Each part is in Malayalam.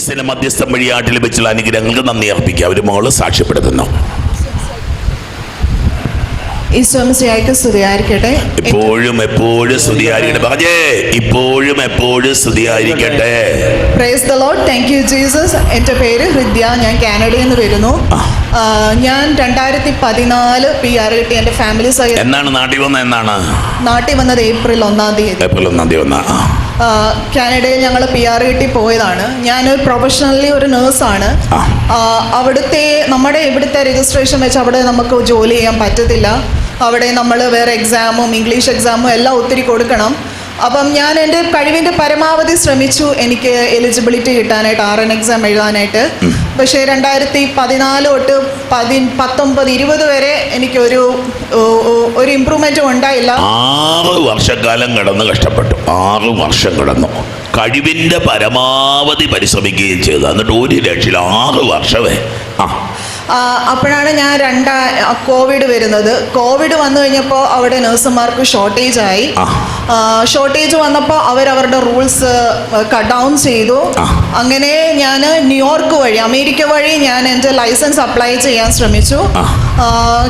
വിശുദ്ധ മധ്യസ്ഥം മധ്യസ്ഥം വഴിയായിട്ട് ലഭിച്ചുള്ള അനുഗ്രഹങ്ങൾക്ക് നന്ദി അർപ്പിക്കുക അവർ മോൾ സാക്ഷ്യപ്പെടുത്തുന്നു. ഇപ്പോഴും എപ്പോഴും സ്തുതിയായിരിക്കട്ടെ. പറഞ്ഞേ ഇപ്പോഴും എപ്പോഴും സ്തുതിയായിരിക്കട്ടെ. Praise the Lord thank you Jesus എന്റെ പേര് ഹൃദ്യ. ഞാൻ കാനഡയിൽ നിന്ന് വരുന്നു. ഞാൻ രണ്ടായിരത്തി പതിനാല് പി ആർ കിട്ടി എന്റെ ഫാമിലി സഹിതം എന്നാണ് നാട്ടിൽ വന്ന എന്നാണ് നാട്ടിൽ വന്നത് ഏപ്രിൽ ഒന്നാം തീയതി. ഏപ്രിൽ ഒന്നാം തീയതി. ആ, കാനഡയിൽ ഞങ്ങൾ പി ആർ കിട്ടി പോയതാണ്. ഞാനൊരു പ്രൊഫഷണലി ഒരു നേഴ്സാണ്. അവിടുത്തെ നമ്മുടെ ഇവിടുത്തെ രജിസ്ട്രേഷൻ വെച്ച് അവിടെ നമുക്ക് ജോലി ചെയ്യാൻ പറ്റത്തില്ല. അവിടെ നമ്മൾ വേറെ എക്സാമും ഇംഗ്ലീഷ് എക്സാമും എല്ലാം ഒത്തിരി കൊടുക്കണം. അപ്പം ഞാൻ എന്റെ കഴിവിന്റെ പരമാവധി ശ്രമിച്ചു എനിക്ക് എലിജിബിലിറ്റി കിട്ടാനായിട്ട് ആർ എൻ എക്സാം എഴുതാനായിട്ട് പക്ഷേ രണ്ടായിരത്തി പതിനാല് തൊട്ട് പതി പത്തൊമ്പത് ഇരുപത് വരെ എനിക്കൊരു ഒരു ഇമ്പ്രൂവ്മെന്റും ഉണ്ടായില്ല. ആറ് വർഷക്കാലം കടന്ന് കഷ്ടപ്പെട്ടു. ആറ് വർഷം കടന്നു. കഴിവിന്റെ പരമാവധി പരിശ്രമിക്കുകയും ചെയ്തു. എന്നിട്ട് ഒരു രക്ഷയിൽ ആറ് വർഷമേ ആ, അപ്പോഴാണ് ഞാൻ രണ്ടാ കോവിഡ് വരുന്നത്. കോവിഡ് വന്നു കഴിഞ്ഞപ്പോൾ അവിടെ നഴ്സുമാർക്ക് ഷോർട്ടേജ് ആയി. ഷോർട്ടേജ് വന്നപ്പോൾ അവരവരുടെ റൂൾസ് കട്ട് ഡൗൺ ചെയ്തു. അങ്ങനെ ഞാൻ ന്യൂയോർക്ക് വഴി അമേരിക്ക വഴി ഞാൻ എന്റെ ലൈസൻസ് അപ്ലൈ ചെയ്യാൻ ശ്രമിച്ചു.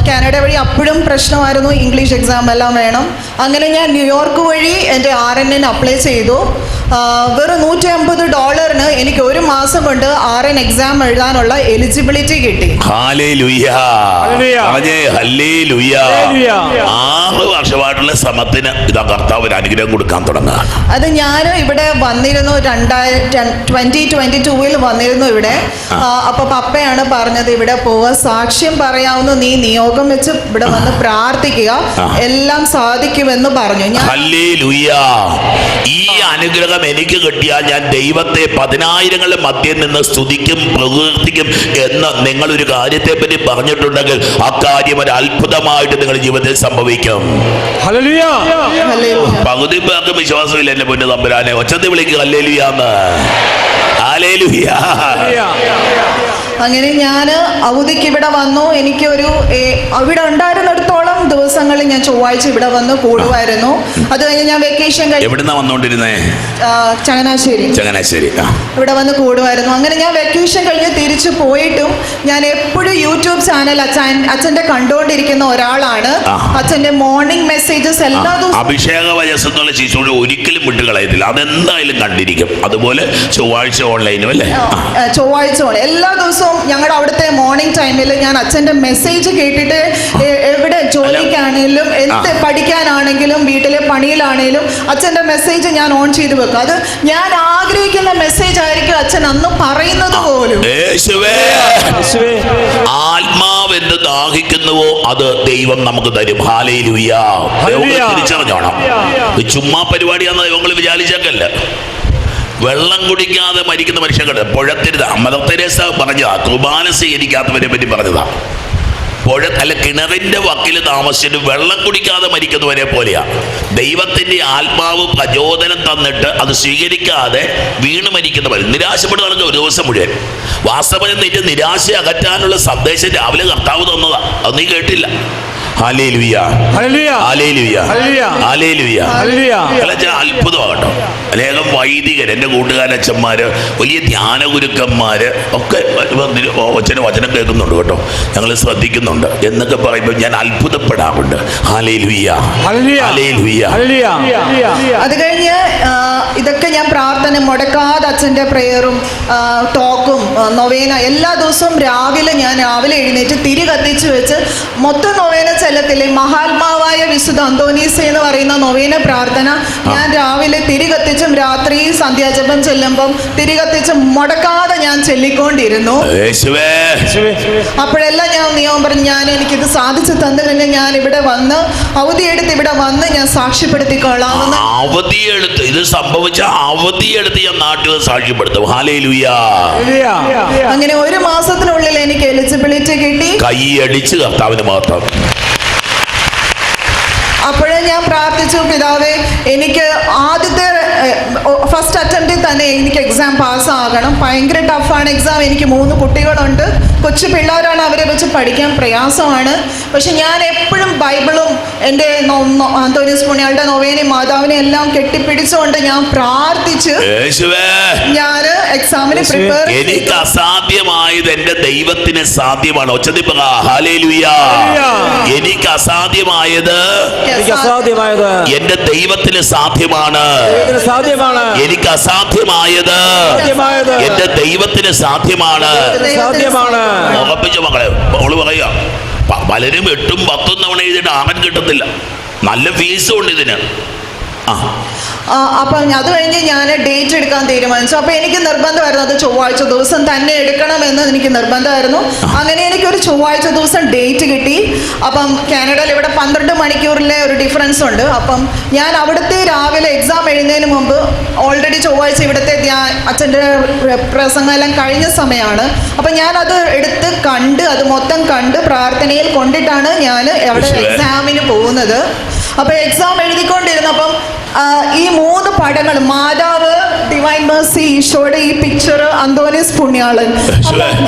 കാനഡ വഴി അപ്പോഴും പ്രശ്നമായിരുന്നു ഇംഗ്ലീഷ് എക്സാം എല്ലാം വേണം. അങ്ങനെ ഞാൻ ന്യൂയോർക്ക് വഴി എന്റെ ആർ എൻ എൻ അപ്ലൈ ചെയ്തു. വെറും നൂറ്റി അമ്പത് ഡോളറിന് എനിക്ക് ഒരു മാസം കൊണ്ട് ആർ എൻ എക്സാം എഴുതാനുള്ള എലിജിബിലിറ്റി കിട്ടി. ആറ് വർഷമായിട്ടുള്ള ശ്രമത്തിന് ഇതാ കർത്താവ് ഒരു അനുഗ്രഹം കൊടുക്കാൻ തുടങ്ങുക അത് ഞാൻ ഇവിടെ വന്നിരുന്നു രണ്ടായിരത്തി ട്വന്റി ട്വന്റി ടൂവിൽ വന്നിരുന്നു ഇവിടെ. അപ്പൊ പപ്പയാണ് പറഞ്ഞത് ഇവിടെ പോവാ സാക്ഷ്യം പറയാവുന്ന. നീ നിയോഗം വെച്ച് ഇവിടെ വന്ന് പ്രാർത്ഥിക്കുക. എല്ലാം സാധിക്കുമെന്ന് പറഞ്ഞു. ഞാൻ ഈ അനുഗ്രഹം എനിക്ക് കിട്ടിയാൽ ഞാൻ ദൈവത്തെ പതിനായിരങ്ങളുടെ മധ്യം നിന്ന് സ്തുതിക്കും പ്രകീർത്തിക്കും എന്ന് നിങ്ങൾ ഒരു കാര്യത്തെ പറ്റി പറഞ്ഞിട്ടുണ്ടെങ്കിൽ അക്കാര്യം ഒരു അത്ഭുതമായിട്ട് നിങ്ങളുടെ ജീവിതത്തിൽ സംഭവിക്കും. പകുതി പേർക്ക് വിശ്വാസമില്ല എന്റെ പൊന്നു തമ്പുരാനെ. ഒച്ചത്തി വിളിക്കുക അല്ലേലുയാന്ന് അങ്ങനെ ഞാൻ അവധിക്ക് ഇവിടെ വന്നു. എനിക്കൊരു അവിടെ ഉണ്ടായിരുന്നിടത്തോളം ദിവസങ്ങളിൽ ഞാൻ ചൊവ്വാഴ്ച ഇവിടെ വന്ന് കൂടുമായിരുന്നു അത് കഴിഞ്ഞ് ഞാൻ വെക്കേഷൻ എവിടുന്നാ വന്നോണ്ടിരുന്നേ? ചങ്ങനാശ്ശേരി. ചങ്ങനാശ്ശേരി ഇവിടെ വന്ന് കൂടുമായിരുന്നു അങ്ങനെ ഞാൻ വെക്കേഷൻ കഴിഞ്ഞ് തിരിച്ചു പോയിട്ടും ഞാൻ എപ്പോഴും യൂട്യൂബ് ചാനൽ അച്ഛൻ അച്ഛന്റെ കണ്ടുകൊണ്ടിരിക്കുന്ന ഒരാളാണ്. അച്ഛന്റെ മോർണിംഗ് മെസ്സേജസ് എല്ലാ ദിവസവും അഭിഷേക വയസ്സെന്നുള്ള ശിശുവിനെ ഒരിക്കലും വിട്ടുകളയത്തില്ല. അതെന്തായാലും കണ്ടിരിക്കും. അതുപോലെ ചൊവ്വാഴ്ച ഓൺലൈനും അല്ലേ? ചൊവ്വാഴ്ച എല്ലാ ദിവസവും ഞങ്ങളുടെ അവിടുത്തെ മോർണിംഗ് ടൈമിൽ ഞാൻ അച്ഛന്റെ മെസ്സേജ് കേട്ടിട്ട് എവിടെ എവിടെ ജോലിക്കാണെങ്കിലും എന്ത്. പഠിക്കാനാണെങ്കിലും വീട്ടിലെ പണിയിലാണെങ്കിലും അച്ഛന്റെ മെസ്സേജ് ഞാൻ ഓൺ ചെയ്ത് വെക്കും. അത് ഞാൻ ആഗ്രഹിക്കുന്ന മെസ്സേജ് ആയിരിക്കും അച്ഛൻ അന്ന് പറയുന്നത് പോലും. യേശുവേ. യേശുവേ. ആത്മാവ് എന്ത് ദാഹിക്കുന്നുവോ അത് ദൈവം നമുക്ക് തരും. Hallelujah hallelujah. തിരിച്ചറിഞ്ഞോണം. ചുമ്മാ പരിപാടിയാന്ന് ദൈവങ്ങൾ വിചാരിച്ചേക്കല്ല. വെള്ളം കുടിക്കാതെ മരിക്കുന്ന മനുഷ്യരുടെ പുഴത്തിരുത മദർ തെരേസ പറഞ്ഞതാ. കുർബാന സ്വീകരിക്കാത്തവരെ പറ്റി പറഞ്ഞതാ. പുഴ അല്ല കിണറിന്റെ വക്കിൽ താമസിച്ചിട്ട് വെള്ളം കുടിക്കാതെ മരിക്കുന്നവരെ പോലെയാ. ദൈവത്തിന്റെ ആത്മാവ് പ്രചോദനം തന്നിട്ട് അത് സ്വീകരിക്കാതെ വീണ് മരിക്കുന്നവർ. നിരാശപ്പെട്ട് ഒരു ദിവസം മുഴുവൻ. വാസ്തവം നിന്റെ നിരാശ അകറ്റാനുള്ള സന്ദേശം രാവിലെ കർത്താവ് തന്നതാ. അത് നീ കേട്ടില്ല. ഹാലേലുയ്യ അനേകം വൈദികർ എന്റെ കൂട്ടുകാരച്ഛന്മാർ വലിയ ധ്യാന ഗുരുക്കന്മാർ ഒക്കെ വചന വചനം കേൾക്കുന്നുണ്ട് കേട്ടോ. ഞങ്ങൾ ശ്രദ്ധിക്കുന്നുണ്ട്. എന്നൊക്കെ പറയുമ്പോൾ ഞാൻ അത്ഭുതപ്പെടാറുണ്ട്. അത് കഴിഞ്ഞ് ഇതൊക്കെ ഞാൻ പ്രാർത്ഥന മുടക്കാതെ അച്ഛന്റെ പ്രെയറും ടോക്കും നൊവേന എല്ലാ ദിവസവും രാവിലെ ഞാൻ രാവിലെ എഴുന്നേറ്റ് തിരി കത്തിച്ച് വെച്ച് മൊത്തം നൊവേന ചെല്ലത്തില്ലേ? മഹാത്മാവായ വിശുദ്ധ അന്തോനീസ എന്ന് പറയുന്ന നൊവേന പ്രാർത്ഥന. ഞാൻ രാവിലെ തിരി കത്തിച്ചും രാത്രി സന്ധ്യാജപം ചെല്ലുമ്പം തിരി കത്തിച്ചും മുടക്കാതെ ഞാൻ ചെല്ലിക്കൊണ്ടിരുന്നു. അപ്പോഴെല്ലാം ഞാൻ നിയമം പറഞ്ഞു ഞാൻ എനിക്കിത് സാധിച്ചു തന്നു. കഴിഞ്ഞാൽ ഞാൻ ഇവിടെ വന്ന് അവധി എടുത്ത് ഇവിടെ വന്ന് ഞാൻ സാക്ഷ്യപ്പെടുത്തിക്കൊള്ളാം അവധി എടുത്ത്. ഇത് സംഭവിച്ച അവധി എടുത്ത് ഞാൻ നാട്ടിൽ സാക്ഷ്യപ്പെടുത്തും. അങ്ങനെ ഒരു മാസത്തിനുള്ളിൽ എനിക്ക് എലിജിബിലിറ്റി കിട്ടി. കൈയടിച്ച് കർത്താവിന് മാത്രം അപ്പോഴേ ഞാൻ പ്രാർത്ഥിച്ചു പിതാവേ എനിക്ക് ആദ്യത്തെ ഫസ്റ്റ് അറ്റംപ്റ്റിൽ തന്നെ എനിക്ക് എക്സാം പാസ്സാകണം ഭയങ്കര ടഫാണ് എക്സാം എനിക്ക് മൂന്ന് കുട്ടികളുണ്ട്. കൊച്ചു പിള്ളേരാണ് അവരെ വെച്ച് പഠിക്കാൻ പ്രയാസമാണ്. പക്ഷെ ഞാൻ എപ്പോഴും ബൈബിളും എന്റെ ആന്തോണിയസ് പുണ്യാളുടെ നൊവേനെയും മാതാവിനെ എല്ലാം കെട്ടിപ്പിടിച്ചുകൊണ്ട് ഞാൻ പ്രാർത്ഥിച്ച് ഞാൻ എക്സാമിന് പ്രിപ്പയർ എനിക്ക് അസാധ്യമായത് എന്റെ ദൈവത്തിന് സാധ്യമാണ്. ഒച്ചതി എനിക്ക് അസാധ്യമായത് എന്റെ ദൈവത്തിന് സാധ്യമാണ്. ദൈവത്തിന് സാധ്യമാണ്. എനിക്ക് അസാധ്യമായത് എന്റെ ദൈവത്തിന് സാധ്യമാണ്. സാധ്യമാണ്. ഉറപ്പിച്ച മക്കളെ അവൾ പറയാ പലരും എട്ടും പത്തും തവണ എഴുതിയിട്ട് ആമൻ കിട്ടത്തില്ല. നല്ല ഫീസും ഉണ്ട് ഇതിന്. അപ്പം അത് കഴിഞ്ഞ് ഞാൻ ഡേറ്റ് എടുക്കാൻ തീരുമാനിച്ചു. അപ്പോൾ എനിക്ക് നിർബന്ധമായിരുന്നു അത് ചൊവ്വാഴ്ച ദിവസം തന്നെ എടുക്കണമെന്ന് എനിക്ക് നിർബന്ധമായിരുന്നു. അങ്ങനെ എനിക്ക് ഒരു ചൊവ്വാഴ്ച ദിവസം ഡേറ്റ് കിട്ടി. അപ്പം കാനഡയിൽ ഇവിടെ പന്ത്രണ്ട് മണിക്കൂറിലെ ഒരു ഡിഫറൻസ് ഉണ്ട്. അപ്പം ഞാൻ അവിടുത്തെ രാവിലെ എക്സാം എഴുതുന്നതിന് മുമ്പ് ഓൾറെഡി ചൊവ്വാഴ്ച ഇവിടുത്തെ അച്ഛന്റെ പ്രസംഗമെല്ലാം കഴിഞ്ഞ സമയമാണ്. അപ്പം അത് എടുത്ത് കണ്ട് അത് മൊത്തം കണ്ട് പ്രാർത്ഥനയിൽ കൊണ്ടിട്ടാണ് ഞാൻ അവിടെ എക്സാമിന് പോകുന്നത്. അപ്പോൾ എക്സാം എഴുതിക്കൊണ്ടിരുന്നപ്പം ഈ മൂന്ന് പടങ്ങൾ മാതാവ് ഡിവൈൻ മേഴ്സി ഈശോയുടെ ഈ പിക്ചർ അന്തോണിയസ് പുണ്യാളൻ.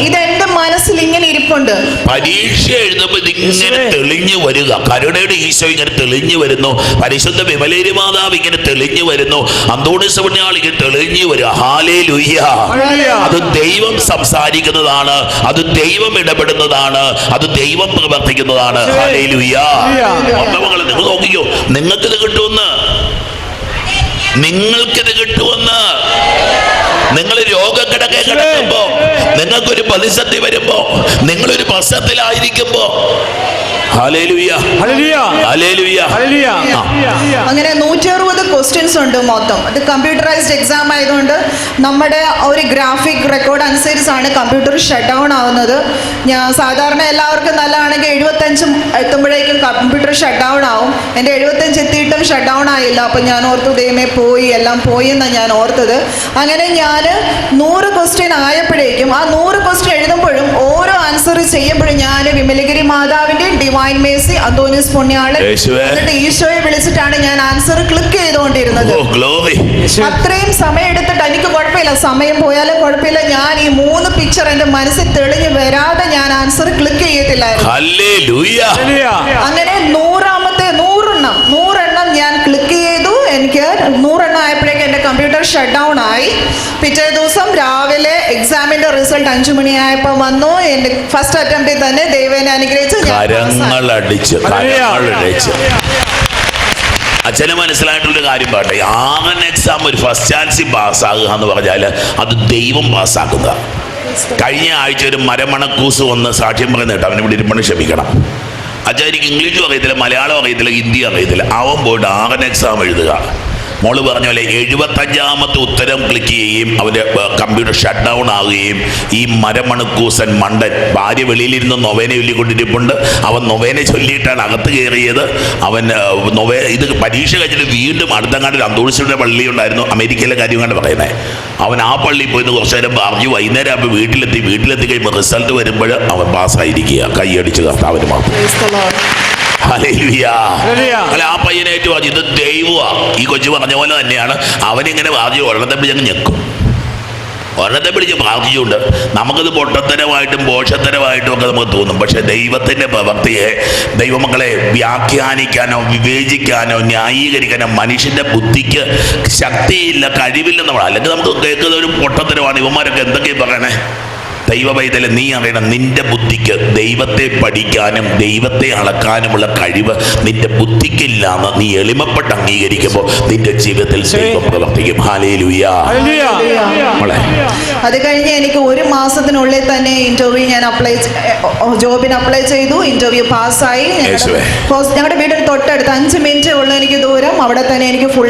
ഇത് എന്റെ മനസ്സിൽ ഇങ്ങനെ ഇരിപ്പുണ്ട്. പരീക്ഷ എഴുതുമ്പോൾ ഇങ്ങനെ തെളിഞ്ഞു വരിക. കരുണയുടെ ഈശോ ഇങ്ങനെ തെളിഞ്ഞു വരുന്നു. പരിശുദ്ധ വിമലേരി മാതാവ് ഇങ്ങനെ തെളിഞ്ഞു വരുന്നു. അന്തോണിസ് പുണ്യാൾ ഇങ്ങനെ തെളിഞ്ഞു വരിക. ഹാലേ ലുയ്യ അത് ദൈവം സംസാരിക്കുന്നതാണ്. അത് ദൈവം ഇടപെടുന്നതാണ്. അത് ദൈവം പ്രവർത്തിക്കുന്നതാണ്. ഹാലേ ലുയ്യ നിങ്ങൾ നോക്കിക്കോ. നിങ്ങൾക്ക് ഇത് കിട്ടുമെന്ന്. നിങ്ങൾക്കിത് കിട്ടുമെന്ന്. നിങ്ങൾ രോഗക്കിടക്കെ കിടക്കുമ്പോ നിങ്ങൾക്കൊരു പ്രതിസന്ധി വരുമ്പോ നിങ്ങളൊരു പ്രശ്നത്തിലായിരിക്കുമ്പോ അങ്ങനെ നൂറ്റി അറുപത് ക്വസ്റ്റ്യൻസ് ഉണ്ട് മൊത്തം. അത് കമ്പ്യൂട്ടറൈസ്ഡ് എക്സാം ആയതുകൊണ്ട് നമ്മുടെ ഒരു ഗ്രാഫിക് റെക്കോർഡ് അനുസരിച്ചാണ് കമ്പ്യൂട്ടർ ഷട്ട് ഡൗൺ ആവുന്നത്. ഞാൻ സാധാരണ എല്ലാവർക്കും നല്ലതാണെങ്കിൽ എഴുപത്തഞ്ചും എത്തുമ്പോഴേക്കും കമ്പ്യൂട്ടർ ഷട്ട് ഡൗൺ ആവും. എന്റെ എഴുപത്തഞ്ച് എത്തിയിട്ടും ഷട്ട് ഡൗൺ ആയില്ല. അപ്പം ഞാൻ ഓർത്തു ദൈവമേ പോയി എല്ലാം പോയി എന്നാണ് ഞാൻ ഓർത്തത്. അങ്ങനെ ഞാൻ നൂറ് ക്വസ്റ്റ്യൻ ആയപ്പോഴേക്കും ആ നൂറ് ക്വസ്റ്റ്യൻ എഴുതുമ്പോഴും ഓരോ ആൻസർ ചെയ്യുമ്പോഴും ഞാൻ വിമലഗിരി മാതാവിന്റെ ഡിവൈൻ മേസി അന്തോണിസ് പുണ്യാളൻ യേശുവേ. എന്നിട്ട് ഈശോയെ വിളിച്ചിട്ടാണ് ഞാൻ ആൻസർ ക്ലിക്ക് ചെയ്തുകൊണ്ടിരുന്നത്. ഓ ഗ്ലോറി അത്രയും സമയം എടുത്തിട്ട് എനിക്ക് കുഴപ്പമില്ല. സമയം പോയാലും കുഴപ്പമില്ല. ഞാൻ ഈ മൂന്ന് പിക്ചർ എന്റെ മനസ്സിൽ തെളിഞ്ഞു വരാതെ ഞാൻ ആൻസർ ക്ലിക്ക് ചെയ്യത്തില്ലായിരുന്നു. അങ്ങനെ നൂറാമത്തെ നൂറെണ്ണം. നൂറെണ്ണം ഞാൻ ക്ലിക്ക് ചെയ്തു. എനിക്ക് നൂറെണ്ണം ആയപ്പോഴേക്കും എന്റെ കമ്പ്യൂട്ടർ ഷട്ട് ഡൗൺ ആയി. പിറ്റേ ദിവസം രാവിലെ എക്സാമിന്റെ റിസൾട്ട് അഞ്ചു മണിയായപ്പോ വന്നു. എന്റെ ഫസ്റ്റ് അറ്റംപ്റ്റിൽ തന്നെ ദൈവനെ അനുഗ്രഹിച്ചു. കരങ്ങളടിച്ച്. കരങ്ങളടിച്ച് അച്ഛന് മനസ്സിലായിട്ടുള്ളൊരു കാര്യം പാട്ടെ. ആകൻ എക്സാം ഒരു ഫസ്റ്റ് ചാൻസിൽ പാസ്സാകുക എന്ന് പറഞ്ഞാൽ അത് ദൈവം പാസ്സാക്കുക. കഴിഞ്ഞ ആഴ്ച ഒരു മരമണക്കൂസ് വന്ന് സാക്ഷ്യം പറയുന്ന കേട്ടോ. അവനെ ഇവിടെ ഇരുപ്പണി ക്ഷമിക്കണം. അച്ഛനിക്ക് ഇംഗ്ലീഷും അറിയത്തില്ല മലയാളം അറിയത്തില്ല ഹിന്ദി അറിയത്തില്ല. അവൻ പോയിട്ട് ആകൻ എക്സാം എഴുതുക. മോൾ പറഞ്ഞ പോലെ എഴുപത്തഞ്ചാമത്തെ ഉത്തരം ക്ലിക്ക് ചെയ്യുകയും അവന്റെ കമ്പ്യൂട്ടർ ഷട്ട് ഡൗൺ ആവുകയും ഈ മരമണക്കൂസൻ മണ്ടൻ ഭാര്യ വെളിയിലിരുന്ന് നൊവേന ചൊല്ലിക്കൊണ്ടിരിപ്പുണ്ട്. അവൻ നൊവേന ചൊല്ലിയിട്ടാണ് അകത്ത് കയറിയത്. അവൻ നൊവേ ഇത് പരീക്ഷ കഴിഞ്ഞിട്ട് വീണ്ടും അടുത്തങ്ങാണ്ട് അന്തോണിസിയുടെ പള്ളി ഉണ്ടായിരുന്നു. അമേരിക്കയിലെ കാര്യം കണ്ട് പറയുന്നത് അവൻ ആ പള്ളിയിൽ പോയി കുറച്ച് നേരം പറഞ്ഞു. വൈകുന്നേരം ആകുമ്പോൾ വീട്ടിലെത്തി. വീട്ടിലെത്തി കഴിയുമ്പോൾ റിസൾട്ട് വരുമ്പോൾ അവൻ പാസ്സായിരിക്കുക കൈയടിച്ച് കർത്താവിന് മാത്രം. അല്ല ആ പയ്യനായിട്ട് പറഞ്ഞു ഇത് ദൈവമാ ഈ കൊച്ചു പറഞ്ഞ പോലെ തന്നെയാണ്. അവനിങ്ങനെ പറഞ്ഞു ഒരെണ്ണത്തെ പിടിച്ചങ്ങ് ഞെക്കും. ഒരെണ്ണത്തെ പിടിച്ച് പ്രാർത്ഥിച്ചുകൊണ്ട് നമുക്കത് പൊട്ടത്തരമായിട്ടും പോഷത്തരമായിട്ടും ഒക്കെ നമുക്ക് തോന്നും. പക്ഷെ ദൈവത്തിന്റെ പ്രവൃത്തിയെ ദൈവമക്കളെ വ്യാഖ്യാനിക്കാനോ വിവേചിക്കാനോ ന്യായീകരിക്കാനോ മനുഷ്യന്റെ ബുദ്ധിക്ക് ശക്തിയില്ല കഴിവില്ല നമ്മൾ അല്ലെങ്കിൽ നമുക്ക് കേൾക്കുന്ന ഒരു പൊട്ടത്തരമാണ്. ഇവന്മാരൊക്കെ എന്തൊക്കെയാണ് പറയണേ? ദൈവ പൈതലെ നീ അറിയണം നിന്റെ ബുദ്ധിക്ക് ദൈവത്തെ പഠിക്കാനും ദൈവത്തെ അളക്കാനുമുള്ള കഴിവ് നിന്റെ ബുദ്ധിക്കില്ലാന്ന് നീ എളിമപ്പെട്ട് അംഗീകരിക്കുമ്പോൾ നിന്റെ ജീവിതത്തിൽ ദൈവം പ്രവർത്തിക്കും. അത് കഴിഞ്ഞ് എനിക്ക് ഒരു മാസത്തിനുള്ളിൽ തന്നെ ഇന്റർവ്യൂ ഞാൻ അപ്ലൈ ജോബിന് അപ്ലൈ ചെയ്തു. ഇന്റർവ്യൂ പാസ്സായി. ഞങ്ങളുടെ വീട്ടിൽ തൊട്ടടുത്ത് അഞ്ച് മിനിറ്റ് ഉള്ള എനിക്ക് ദൂരം. അവിടെ തന്നെ എനിക്ക് ഫുൾ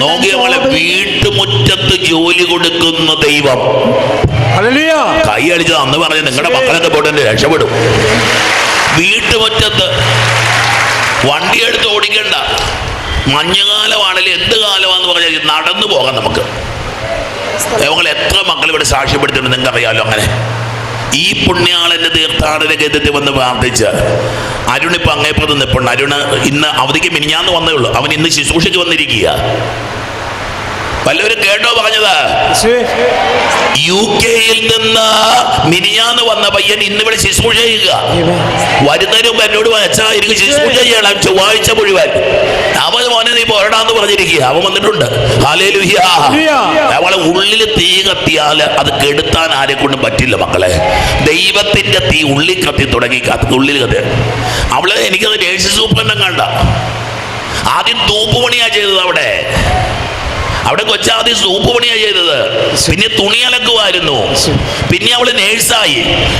വീട്ടുമുറ്റത്ത് ജോലി കൊടുക്കുന്ന ദൈവം. കൈ അടിച്ചത് അന്ന് പറഞ്ഞ് നിങ്ങളുടെ മക്കളൊക്കെ പോയിട്ട് എന്നെ രക്ഷപ്പെടും. വീട്ടുമുറ്റത്ത് വണ്ടി എടുത്ത് ഓടിക്കണ്ട. മഞ്ഞുകാലമാണെങ്കിലും എന്ത് കാലമാണെന്ന് പറഞ്ഞാൽ നടന്നു പോകാം നമുക്ക്. ദൈവങ്ങൾ എത്ര മക്കൾ ഇവിടെ സാക്ഷ്യപ്പെടുത്തിയിട്ടുണ്ട് നിങ്ങൾക്ക് അറിയാമല്ലോ അങ്ങനെ. ഈ പുണ്യാളന്റെ തീർത്ഥാടന കേന്ദ്രത്തിൽ വന്ന് പ്രാർത്ഥിച്ച് അരുൺ ഇപ്പൊ അങ്ങേപ്പുറത്ത് നിൽപ്പുണ്ട് അരുണ് ഇന്ന് അവധിക്ക് മിനിഞ്ഞാന്ന് വന്നേ ഉള്ളൂ. അവൻ ഇന്ന് ശുശ്രൂഷയ്ക്ക് വന്നിരിക്കുക വല്ലവരും കേട്ടോ പറഞ്ഞത്? യു കെയിൽ നിന്ന് മിനിയാന്ന് വന്ന പയ്യൻ ഇന്ന് ഇവിടെ ശുശ്രൂഷ ചെയ്യുക. വരുന്നതിനും എന്നോട് അച്ഛാ എനിക്ക് ശുശ്രൂഷ ചെയ്യണം ചൊവ്വാഴ്ച മുഴുവൻ. അവൻ മോനെ നീ പോരടാന്ന് പറഞ്ഞിരിക്കുക അവൻ വന്നിട്ടുണ്ട്. അവളെ ഉള്ളിൽ തീ കത്തിയാൽ അത് കെടുത്താൻ ആരെ കൊണ്ടും പറ്റില്ല മക്കളെ. ദൈവത്തിന്റെ തീ ഉള്ളിൽ കത്തി തുടങ്ങി കത്തി ഉള്ളിൽ കത്തി. അവൾ എനിക്കത് നേഴ്സ് സൂപ്രണ്ടം കണ്ട. ആദ്യം തൂപ്പുപണിയാ ചെയ്തത് അവിടെ. അവിടെ കൊച്ചാദ്യം സൂപ്പ് പണിയാ ചെയ്തത്. പിന്നെ തുണി അലക്കുമായിരുന്നു പിന്നെ അവൾ നേഴ്സായി.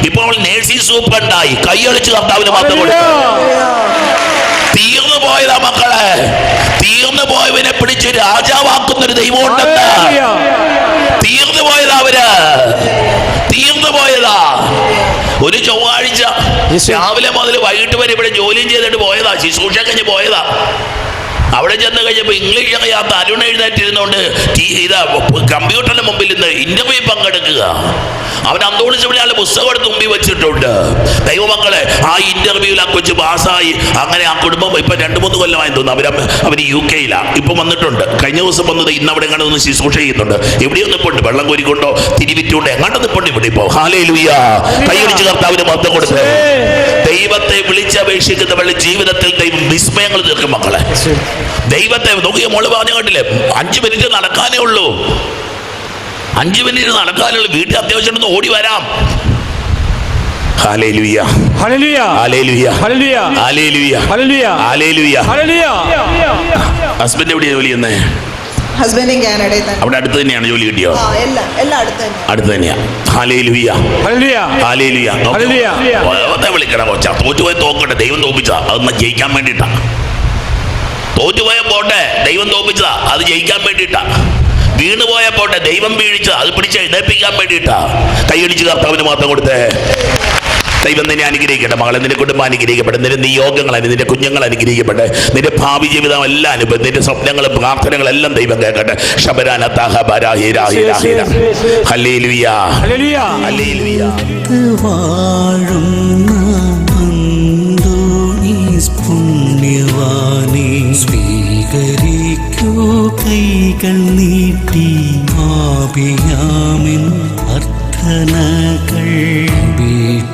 ഇപ്പൊ അവൾ നേഴ്സിംഗ് ഉണ്ടായി കൈയടിച്ച് കർത്താവിന് മാത്രം കൊടുത്തു. തീർന്നു പോയതാ മക്കളെ. തീർന്നു പോയവനെ പിടിച്ച് രാജാവാക്കുന്ന ഒരു ദൈവം ഉണ്ടെന്ന് തീർന്നു പോയതാ അവർ. തീർന്നു പോയതാ. ഒരു ചൊവ്വാഴ്ച രാവിലെ മുതൽ വൈകിട്ട് വരെ ഇവിടെ ജോലിയും ചെയ്തിട്ട് പോയതാ. ശുശ്രൂഷ കഴിഞ്ഞ് പോയതാ. അവിടെ ചെന്ന് കഴിഞ്ഞപ്പോൾ ഇംഗ്ലീഷ് അറിയാത്ത അരുൺ എഴുന്നേറ്റിരുന്നോണ്ട് ഇതാ കമ്പ്യൂട്ടറിന് മുമ്പിൽ നിന്ന് ഇന്റർവ്യൂ പങ്കെടുക്കുക. അവൻ അന്തോണിച്ച് വിളിയാളുടെ പുസ്തകം എടുത്ത് മുമ്പിൽ വെച്ചിട്ടുണ്ട്. ദൈവമക്കളെ ആ ഇന്റർവ്യൂവിൽ ആ കൊച്ചു പാസ്സായി. അങ്ങനെ ആ കുടുംബം ഇപ്പം രണ്ട് മൂന്ന് കൊല്ലമായി തോന്നുന്നു. അവർ അവർ യു കെയിലാണ് ഇപ്പം വന്നിട്ടുണ്ട്. കഴിഞ്ഞ ദിവസം വന്നത് ഇന്ന് അവിടെ എങ്ങനെ ഒന്ന് ശുശ്രൂഷ ചെയ്യുന്നുണ്ട്. എവിടെയോ നിപ്പുണ്ട്. വെള്ളം കോരിക്കൊണ്ടോ തിരിവിറ്റുകൊണ്ടോ എങ്ങാണ്ട് നിപ്പുണ്ട് ഇവിടെ ഇപ്പോൾ ഹാലേ ലുയ്യ കൈയടിച്ച് കർത്താവിന് മൊത്തം കൊടുത്ത്. ദൈവത്തെ വിളിച്ചപേക്ഷിക്കുന്നവരുടെ ജീവിതത്തിൽ ദൈവം വിസ്മയങ്ങൾ തീർക്കും മക്കളെ. ദൈവത്തെ നോക്കിയ മോൾ പറഞ്ഞു കേട്ടില്ലേ അഞ്ചു മിനിറ്റ് നടക്കാനേ ഉള്ളൂ. അഞ്ചു മിനിറ്റ് നടക്കാനേ ഉള്ളൂ. വീട്ടിൽ അത്യാവശ്യം ഒന്ന് ഓടി വരാം. ഹസ്ബൻഡ് എവിടെയാ ജോലി ചെയ്യുന്നേ? ഹസ്ബൻഡും കാനഡയിൽ തന്നെ. അവിടെ അടുത്ത് തന്നെയാണ് ജോലി കിട്ടിയോ? ആ എല്ലാം എല്ലാം അടുത്ത് തന്നെ. അടുത്ത് തന്നെയാ. Hallelujah hallelujah. Hallelujah hallelujah. വെറുതെ കൊച്ചാ. തോറ്റുപോയി തോക്കട്ടെ. ദൈവം തോപ്പിച്ചതാ. അതൊന്ന് ജയിക്കാൻ വേണ്ടിട്ടാ. തോറ്റുപോയ പോട്ടെ. ദൈവം തോപ്പിച്ചതാ. അത് ജയിക്കാൻ വേണ്ടിയിട്ടാ വീണുപോയ പോട്ടെ. ദൈവം വീഴിച്ച അത് പിടിച്ച് എഴുന്നേപ്പിക്കാൻ വേണ്ടിട്ടാ. കൈയടിച്ച് കർത്താവിന് മാത്രം കൊടുത്തേ. ദൈവം നിന്നെ അനുഗ്രഹിക്കട്ടെ. മകളെ നിന്റെ കുടുംബം അനുഗ്രഹിക്കട്ടെ. നിന്റെ നിയോഗങ്ങൾ നിന്റെ കുഞ്ഞുങ്ങൾ അനുഗ്രഹിക്കട്ടെ. നിന്റെ ഭാവി ജീവിതം എല്ലാം അനുഭവം നിന്റെ സ്വപ്നങ്ങളും പ്രാർത്ഥനകളെല്ലാം ദൈവം കേൾക്കട്ടെ. ശബരാന തഹ ബരാഹിര ഹിര ഹിര ഹല്ലേലൂയ. ഹല്ലേലൂയ. ഹല്ലേലൂയ. വാഴുന്ന അന്തോണീസ് പുണ്യവാനെ സ്വീകരിക്കൂ കൈകൾ നീട്ടി ആപിയാമിൻ അർത്ഥനകൾ.